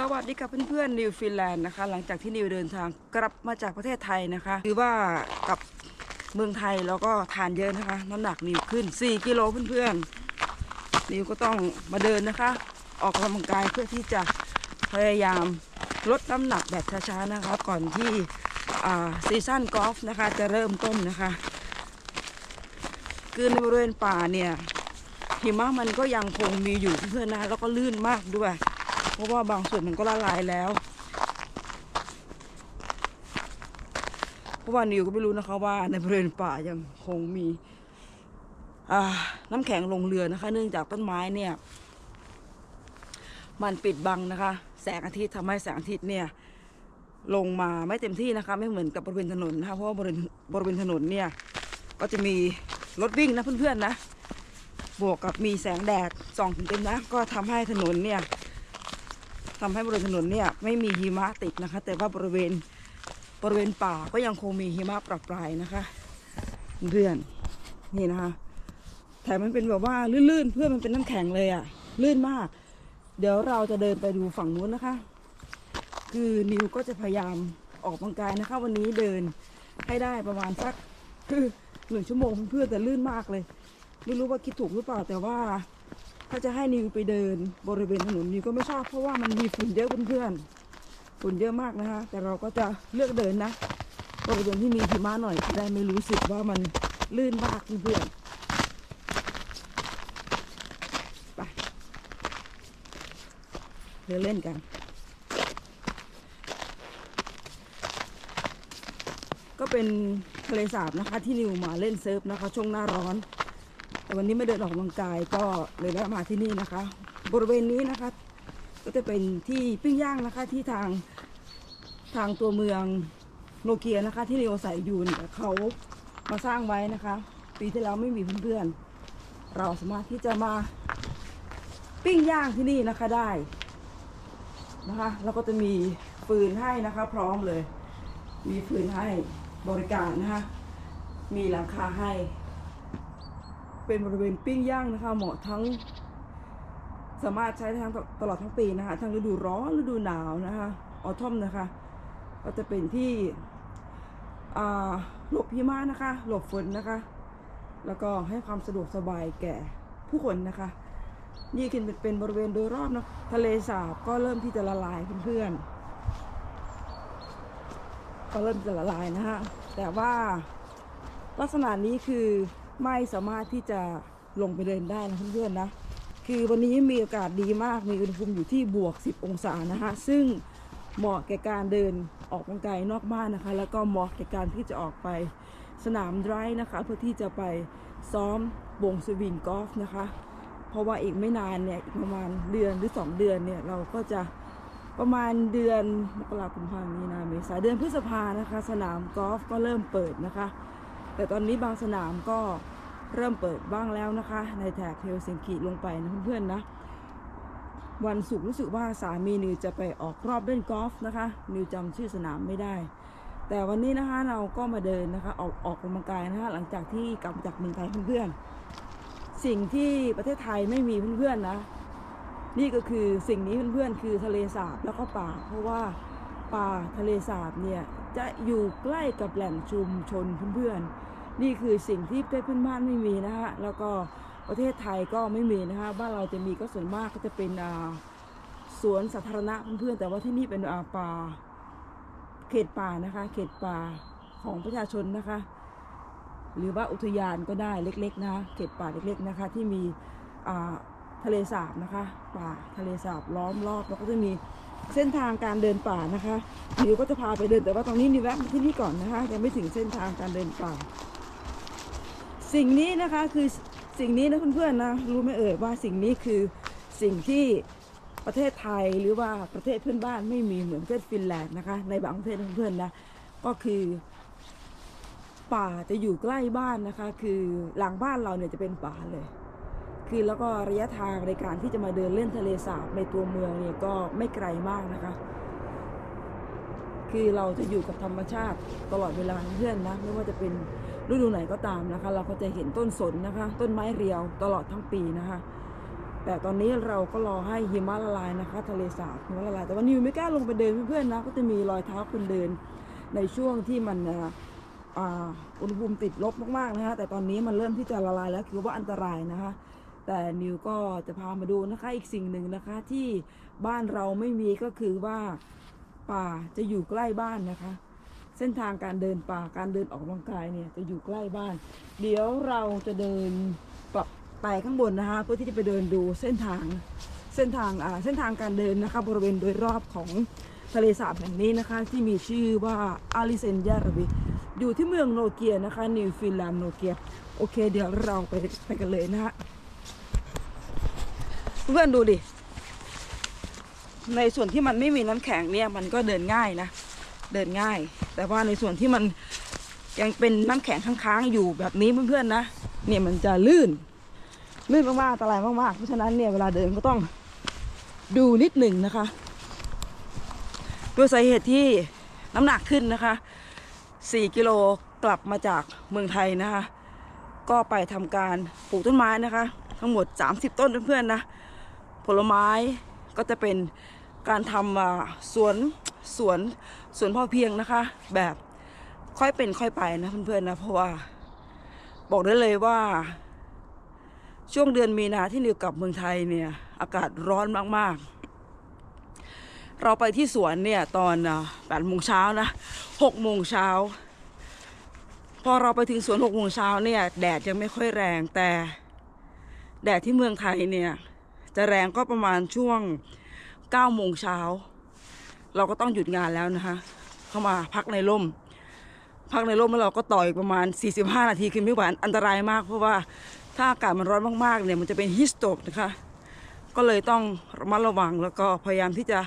สวัสดีครับเพื่อนๆนิวฟินแลนด์นะคะ หลังจากที่นิวเดินทางกลับมาจากประเทศไทยนะคะคือว่ากับเมืองไทยแล้วก็ทานเยอะนะคะ น้ำหนักนิวขึ้น 4 กิโลเพื่อนๆนิวก็ต้องมาเดินนะคะ ออกกำลังกายเพื่อที่จะพยายามลดน้ำหนักแบบช้าๆนะคะ ก่อนที่ซีซั่นกอล์ฟนะคะจะเริ่มต้นนะคะ คือในบริเวณป่าเนี่ยหิมะมันก็ยังคงมีอยู่เพื่อนๆนะแล้วก็ลื่นมากด้วย เพราะว่าบางส่วนมันก็ละลายแล้วเพราะว่านิวก็ไม่รู้นะคะว่าในบริเวณป่ายังคงมีน้ำแข็งลงเรือนะคะ เนื่องจากต้นไม้เนี่ย มันปิดบังนะคะ แสงอาทิตย์ทำให้แสงอาทิตย์เนี่ย ลงมาไม่เต็มที่นะคะ ไม่เหมือนกับบริเวณถนนนะคะเพราะว่าบริเวณบริเวณถนนเนี่ย ก็จะมีรถวิ่งนะเพื่อนๆนะ บวกกับมีแสงแดดส่องถึงเต็มนะ ก็ทำให้ถนนเนี่ย ทำให้บริเวณถนนเนี่ยไม่มีหิมะติดนะคะ แต่ว่าบริเวณบริเวณป่าก็ยังคงมีหิมะประปรายนะคะ เพื่อนนี่นะคะแถมมันเป็นแบบว่าลื่นๆ เพื่อนมันเป็นน้ำแข็งเลยอะ่ะ ลื่นมาก เดี๋ยวเราจะเดินไปดูฝั่งนู้นนะคะ คือนิวก็จะพยายามออกกำลังกายนะคะ วันนี้เดินให้ได้ประมาณสักคือหนึ่งชั่วโมงเพื่อนแต่ลื่นมากเลย ไม่รู้ว่าคิดถูกหรือเปล่าแต่ว่า ถ้าจะให้นิวไปเดินบริเวณถนนนิวก็ไม่ชอบเพราะว่ามันมีฝุ่นเยอะเพื่อนๆฝุ่นเยอะมากนะคะ แต่เราก็จะเลือกเดินนะบริเวณที่มีหิมะหน่อยจะได้ไม่รู้สึกว่ามันลื่นมากเพื่อนๆไปเดินเล่นกันก็เป็นทะเลสาบนะคะที่นิวมาเล่นเซิร์ฟนะคะช่วงหน้าร้อน แต่วันนี้ไม่เดินออกกำลังกายก็เลยแวะมาที่นี่นะคะ บริเวณนี้นะคะ ก็จะเป็นที่ปิ้งย่างนะคะที่ทางทางตัวเมืองโนเกียนะคะ ที่นิวใส่ยูนเขามาสร้างไว้นะคะ ปีที่แล้วไม่มีเพื่อนๆเราสามารถที่จะมาปิ้งย่างที่นี่นะคะได้นะคะแล้วก็จะมีฟืนให้นะคะ พร้อมเลย มีฟืนให้บริการนะคะ มีหลังคาให้ เป็นบริเวณปิ้งย่างนะคะ เหมาะทั้ง สามารถใช้ทั้งตลอดทั้งปีนะคะ ทั้งฤดูร้อนฤดูหนาวนะคะออทอมนะคะ ก็จะเป็นที่หลบหิมะนะคะ หลบฝนนะคะ แล้วก็ให้ความสะดวกสบายแก่ผู้คนนะคะ นี่คือเป็นบริเวณโดยรอบนะทะเลสาบก็เริ่มที่จะละลายเพื่อนๆก็เริ่มจะละลายนะฮะแต่ว่าลักษณะนี้คือ ไม่สามารถที่จะลงไปเดินได้นะเพื่อนๆนะ คือวันนี้มีอากาศดีมาก มีอุณหภูมิอยู่ที่บวก 10 องศานะคะซึ่งเหมาะแก่การเดินออกกำลังกายนอกบ้านนะคะ แล้วก็เหมาะแก่การที่จะออกไปสนามไดรฟ์นะคะ เพื่อที่จะไปซ้อมวงสวิงกอล์ฟนะคะ เพราะว่าอีกไม่นานเนี่ยอีกประมาณเดือนหรือ 2 เดือนเนี่ยเราก็จะประมาณเดือนมกราคมพามีนาเมษาเดือนพฤษภานะคะ สนามกอล์ฟก็เริ่มเปิดนะคะ แต่ตอนนี้บางสนามก็เริ่มเปิดบ้างแล้วนะคะ ในแถบเฮลซิงกิลงไปนะเพื่อนๆนะ วันศุกร์รู้สึกว่าสามีนิวจะไปออกรอบเล่นกอล์ฟนะคะ นิวจำชื่อสนามไม่ได้ แต่วันนี้นะคะเราก็มาเดินนะคะ ออกออกกำลังกายนะคะ หลังจากที่กลับจากเมืองไทยเพื่อนๆสิ่งที่ประเทศไทยไม่มีเพื่อนๆนะ นี่ก็คือสิ่งนี้เพื่อนๆคือทะเลสาบแล้วก็ป่า เพราะว่าป่าทะเลสาบเนี่ยจะอยู่ใกล้กับแหล่งชุมชนเพื่อนๆ นี่คือสิ่งที่ประเทศเพื่อนบ้านไม่มีนะฮะแล้วก็ประเทศไทยก็ไม่มีนะฮะบ้านเราจะมีก็ส่วนมากก็จะเป็นสวนสาธารณะเพื่อนๆแต่ว่าที่นี่เป็นอาป่าเขตป่านะคะ เขตป่าของประชาชนนะคะ หรือว่าอุทยานก็ได้เล็กๆนะคะเขตป่าเล็กๆนะคะ ที่มีทะเลสาบนะคะ ป่าทะเลสาบล้อมรอบแล้วก็จะมีเส้นทางการเดินป่านะคะนิวก็จะพาไปเดินแต่ว่าตรงนี้นิวแวะมาที่นี่ก่อนนะคะยังไม่ถึงเส้นทางการเดินป่า สิ่งนี้นะคะคือสิ่งนี้นะเพื่อนๆนะรู้ไหมเอ่ยว่าสิ่งนี้คือสิ่งที่ประเทศไทยหรือว่าประเทศเพื่อนบ้านไม่มีเหมือนประเทศฟินแลนด์นะคะ ในบางประเทศนเพื่อนๆนะก็คือ ป่าจะอยู่ใกล้บ้านนะคะ คือหลังบ้านเราเนี่ยจะเป็นป่าเลย คือแล้วก็ระยะทางในการที่จะมาเดินเล่นทะเลสาบในตัวเมืองเนี่ยก็ไม่ไกลมากนะคะ คือเราจะอยู่กับธรรมชาติตลอดเวลาเพื่อนนะไม่ว่าจะเป็น ฤดูไหนก็ตามนะคะ เราก็จะเห็นต้นสนนะคะ ต้นไม้เรียวตลอดทั้งปีนะคะ แต่ตอนนี้เราก็รอให้หิมะละลายนะคะ ทะเลสาบหิมะละลาย แต่ว่านิวไม่กล้าลงไปเดินเพื่อนๆนะก็จะมีรอยเท้าคนเดินในช่วงที่มันอุณหภูมิติดลบมากๆนะคะ แต่ตอนนี้มันเริ่มที่จะละลายแล้วคือว่าอันตรายนะคะ แต่นิวก็จะพามาดูนะคะอีกสิ่งหนึ่งนะคะที่บ้านเราไม่มีก็คือว่าป่าจะอยู่ใกล้บ้านนะคะ เส้นทางการเดินป่าการเดินออกกำลังกายเนี่ยจะอยู่ใกล้บ้าน เดี๋ยวเราจะเดินกลับไปข้างบนนะคะเพื่อที่จะไปเดินดูเส้นทางเส้นทางอ่าเส้นทางการเดินนะคะบริเวณโดยรอบของทะเลสาบแห่งนี้นะคะ ที่มีชื่อว่าอาลิเซนยาระบิอยู่ที่เมืองโนเกียนะคะนิวฟินแลนด์โนเกียโอเค เดี๋ยวเราไปไปกันเลยนะฮะเพื่อนดูดิในส่วนที่มันไม่มีน้ำแข็งเนี่ยมันก็เดินง่ายนะ เดินง่าย แต่ว่าในส่วนที่มันยังเป็นน้ำแข็งค้างๆอยู่แบบนี้เพื่อนๆนะเนี่ยมันจะลื่น ลื่นมากๆอันตรายมากๆเพราะฉะนั้นเนี่ยเวลาเดินก็ต้องดูนิดหนึ่งนะคะด้วยสาเหตุที่น้ำหนักขึ้นนะคะ 4 กิโลกลับมาจากเมืองไทยนะคะ ก็ไปทำการปลูกต้นไม้นะคะ ทั้งหมด 30 ต้นเพื่อนๆนะ ผลไม้ก็จะเป็นการทำสวน สวนสวนพ่อเพียงนะคะ แบบค่อยเป็นค่อยไปนะเพื่อนๆนะเพราะว่า บอกได้เลยว่า ช่วงเดือนมีนาที่นิวกลับเมืองไทยเนี่ย อากาศร้อนมากๆ เราไปที่สวนเนี่ย ตอนแปดโมงเช้านะหกโมงเช้าพอเราไปถึงสวนหกโมงเช้าเนี่ย แดดยังไม่ค่อยแรงแต่ แดดที่เมืองไทยเนี่ย จะแรงก็ประมาณช่วง9โมงเช้า เราก็ต้องหยุดงานแล้วนะคะ เข้ามาพักในร่ม พักในร่มแล้วเราก็ต่ออีกประมาณ 45 นาทีคือไม่หวอันตรายมาก เพราะว่าถ้าอากาศมันร้อนมากๆเนี่ยมันจะเป็นฮิสโตกนะคะ ก็เลยต้องระมัดระวังแล้วก็พยายามที่จะ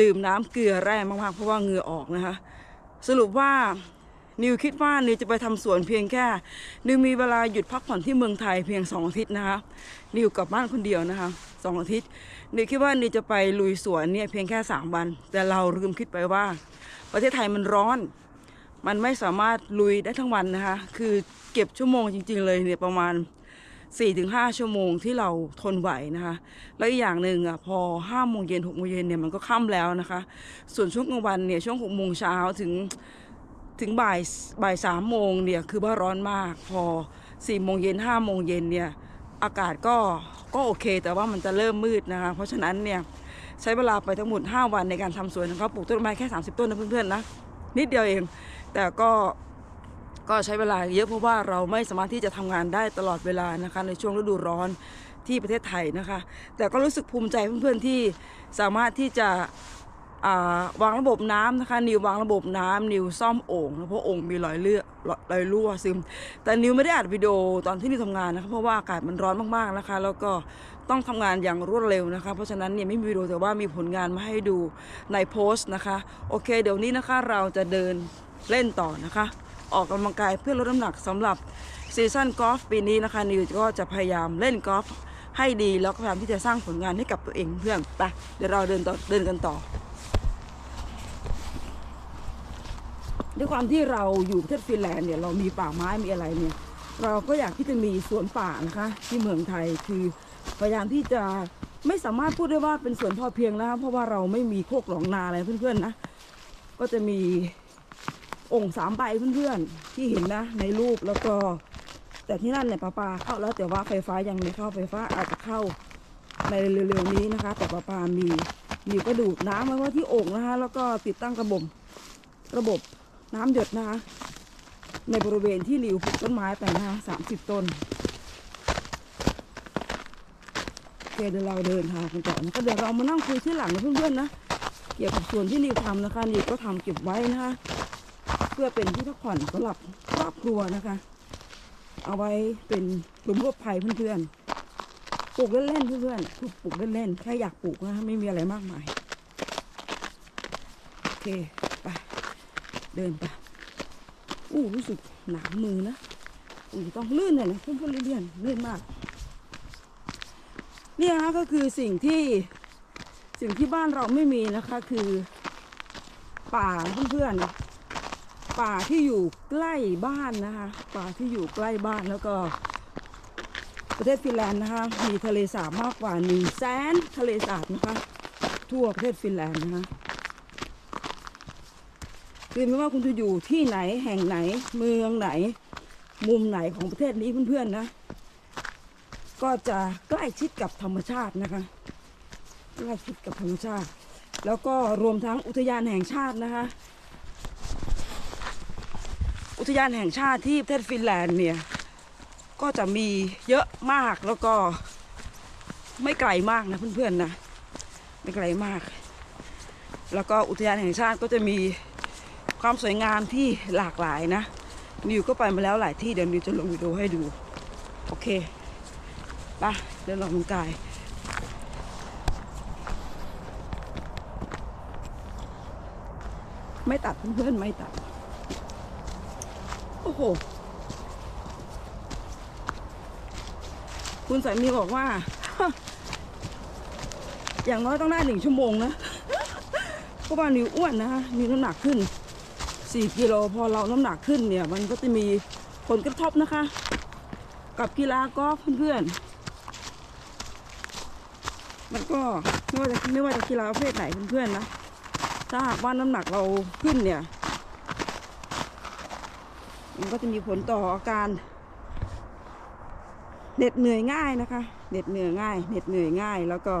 ดื่มน้ำเกลือแร่มากๆเพราะว่าเหงื่อออกนะคะ สรุปว่า นิวคิดว่านิวจะไปทำสวนเพียงแค่นิวมีเวลาหยุดพักผ่อนที่เมืองไทยเพียงสองอาทิตย์นะคะนิวกลับบ้านคนเดียวนะคะสองอาทิตย์นิวคิดว่านิวจะไปลุยสวนเนี่ยเพียงแค่สามวัน แต่เราลืมคิดไปว่า ประเทศไทยมันร้อน มันไม่สามารถลุยได้ทั้งวันนะคะคือเก็บชั่วโมงจริง ๆ เลยเนี่ยประมาณ4-5ชั่วโมงที่เราทนไหวนะคะ แล้วอีกอย่างหนึ่งอะพอ5โมงเย็น6โมงเย็นเนี่ยมันก็ค่ำแล้วนะคะ ส่วนช่วงกลางวันเนี่ยช่วง6โมงเช้าถึง ถึงบ่ายบ่ายสามโมงเนี่ยคือว่าร้อนมากพอ4โมงเย็น5โมงเย็นเนี่ยอากาศก็ก็โอเค แต่ว่ามันจะเริ่มมืดนะคะ เพราะฉะนั้นเนี่ยใช้เวลาไปทั้งหมด 5 วันในการทำสวนนะครับปลูกต้นไม้แค่ 30 ต้นนะเพื่อนๆนะนิดเดียวเอง แต่ก็ก็ใช้เวลาเยอะเพราะว่าเราไม่สามารถที่จะทำงานได้ตลอดเวลานะคะในช่วงฤดูร้อนที่ประเทศไทยนะคะ แต่ก็รู้สึกภูมิใจเพื่อนๆที่สามารถที่จะ วางระบบน้ำนะคะ นิววางระบบน้ำนิวซ่อมโอ่งนะเพราะโอ่งมีรอยเลือดรอยรั่วซึม แต่นิวไม่ได้อัดวิดีโอตอนที่นิวทำงานนะคะเพราะว่าอากาศมันร้อนมากๆนะคะ แล้วก็ต้องทำงานอย่างรวดเร็วนะคะ เพราะฉะนั้นเนี่ยไม่มีวิดีโอแต่ว่ามีผลงานมาให้ดูในโพสต์นะคะ โอเค เดี๋ยวนี้นะคะเราจะเดินเล่นต่อนะคะ ออกกำลังกายเพื่อลดน้ำหนักสำหรับซีซั่นกอล์ฟปีนี้นะคะ นิวก็จะพยายามเล่นกอล์ฟให้ดีแล้วก็พยายามที่จะสร้างผลงานให้กับตัวเองเพื่อนไปเดี๋ยวเราเดินต่อเดินกันต่อ ด้วยความที่เราอยู่ประเทศฟินแลนด์เนี่ยเรามีป่าไม้มีอะไรเนี่ย เราก็อยากที่จะมีสวนป่านะคะ ที่เมืองไทยคือพยายามที่จะไม่สามารถพูดได้ว่าเป็นสวนพอเพียงนะคะเพราะว่าเราไม่มีโคกหลองนาอะไรเพื่อนๆนะก็จะมีองค์สามใบเพื่อนๆ ที่เห็นนะในรูปแล้วก็ แต่ที่นั่นเนี่ยปลาปาเข้าแล้วแต่ว่าไฟฟ้ายังไม่เข้าไฟฟ้าอาจจะเข้าในเร็วๆนี้นะคะ แต่ปลาปามีมีก็ดูดน้ำไว้ว่าที่โอ่งนะคะ แล้วก็ติดตั้งระบบระบบ น้ำหยดนะคะ ในบริเวณที่ริวปลูกต้นไม้ไปนะคะสามสิบต้นโอเคเดี๋ยวเราเดินทางกันต่อนะคะเดี๋ยวเรามานั่งคุยที่หลังนะเพื่อนๆนะ เกี่ยวกับส่วนที่นิวทำนะคะนิวก็ทำเก็บไว้นะคะ เพื่อเป็นที่พักผ่อนสำหรับครอบครัวนะคะ เอาไว้เป็นกลุ่มรวบภัยเพื่อนๆปลูกเล่นๆเพื่อนๆปลูกเล่นๆแค่อยากปลูกนะไม่มีอะไรมากมายโอเค เดินไปอู้รู้สึกหนามือนะอู้ต้องลื่นหน่อยนะเพื่อนๆเลื่อนลื่นมากเนี่ยนะก็คือสิ่งที่สิ่งที่บ้านเราไม่มีนะคะ คือ ป่าเพื่อนๆป่าที่อยู่ใกล้บ้านนะคะ ป่าที่อยู่ใกล้บ้านแล้วก็ประเทศฟินแลนด์นะคะ มีทะเลสาบมากกว่าหนึ่งแสนทะเลสาบนะคะ ทั่วประเทศฟินแลนด์นะคะ คือไม่ว่าคุณจะอยู่ที่ไหนแห่งไหนเมืองไหน มุมไหนของประเทศนี้เพื่อนๆนะ ก็จะใกล้ชิดกับธรรมชาตินะคะใกล้ชิดกับธรรมชาติ แล้วก็รวมทั้งอุทยานแห่งชาตินะคะ อุทยานแห่งชาติที่ประเทศฟินแลนด์เนี่ยก็จะมีเยอะมากแล้วก็ไม่ไกลมากนะเพื่อนๆนะไม่ไกลมาก แล้วก็อุทยานแห่งชาติก็จะมี ความสวยงามที่หลากหลายนะ นิวก็ไปมาแล้วหลายที่เดี๋ยวนิวจะลงวิดีโอให้ดู โอเคไปเดินออกกำลังกายไม่ตัดเพื่อนๆไม่ตัด โอ้โห คุณสามีบอกว่า อย่างน้อยต้องได้หนึ่งชั่วโมงนะเพราะว่านิวอ้วนนะคะมีน้ำหนักขึ้น 4 กิโลพอเราน้ำหนักขึ้นเนี่ย มันก็จะมีผลกระทบนะคะ กับกีฬากอล์ฟเพื่อนๆ มันก็ไม่ว่าจะไม่ว่าจะกีฬาประเภทไหนเพื่อนๆนะ ถ้าหากว่าน้ำหนักเราขึ้นเนี่ย มันก็จะมีผลต่ออาการเหน็ดเหนื่อยง่ายนะคะเหน็ดเหนื่อยง่ายเหน็ดเหนื่อยง่ายแล้วก็